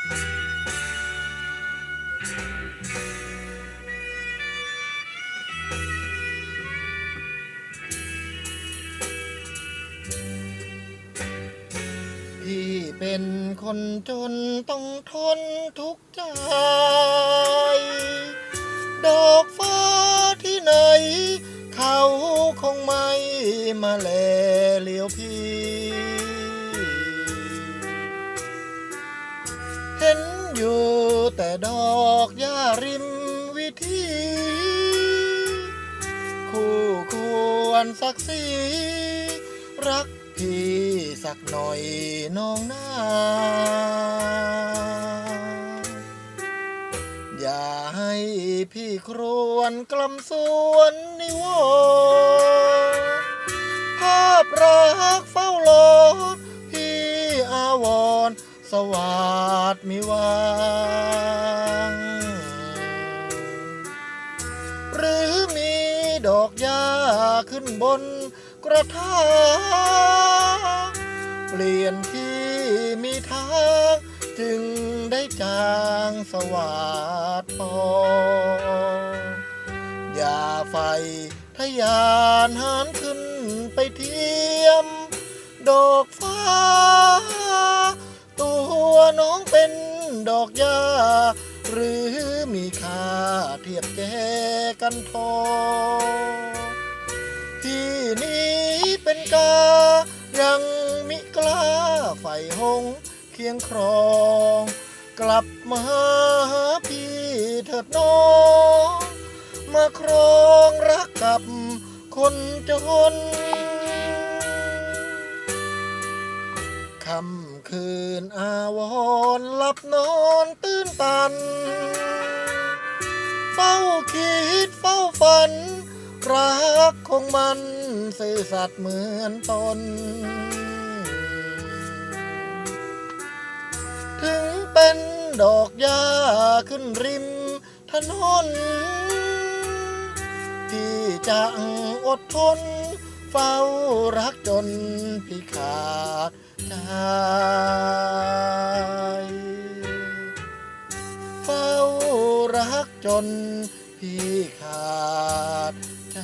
พี่เป็นคนจนต้องทนทุกข์ใจ ดอกฟ้าที่ไหน เขาคงไม่มาแลเลี้ยวพี่ อยู่แต่ดอกหญ้าริมวิธีคู่ควรสักสีรักพี่สักหน่อยน้องนาอย่าให้พี่ครวนกลำสวนนิวภาพรัก สวัสดมิวางหรือมีดอกหญ้าขึ้นบนกระถางเปลี่ยนที่มีทางจึงได้จางสวัสดพออย่าไฟทะยานหันขึ้น ดอกหญ้า หรือมีค่าเทียบแกกันทอที่นี้เป็นกา ยังมิกล้าไฟหงเคียงครอง กลับมาหาพี่เถิดน้อง มาครองรักกับคนจน ค่ำคืนอาวรหลับนอนตื่นตัน เฝ้าคิดเฝ้าฝัน รักของมันซื่อสัตย์เหมือนตน ถึงเป็นดอกหญ้าขึ้นริมถนนพี่จะอดทน เฝ้ารักจนพี่ขาดใจเฝ้ารักจนพี่ขาดใจ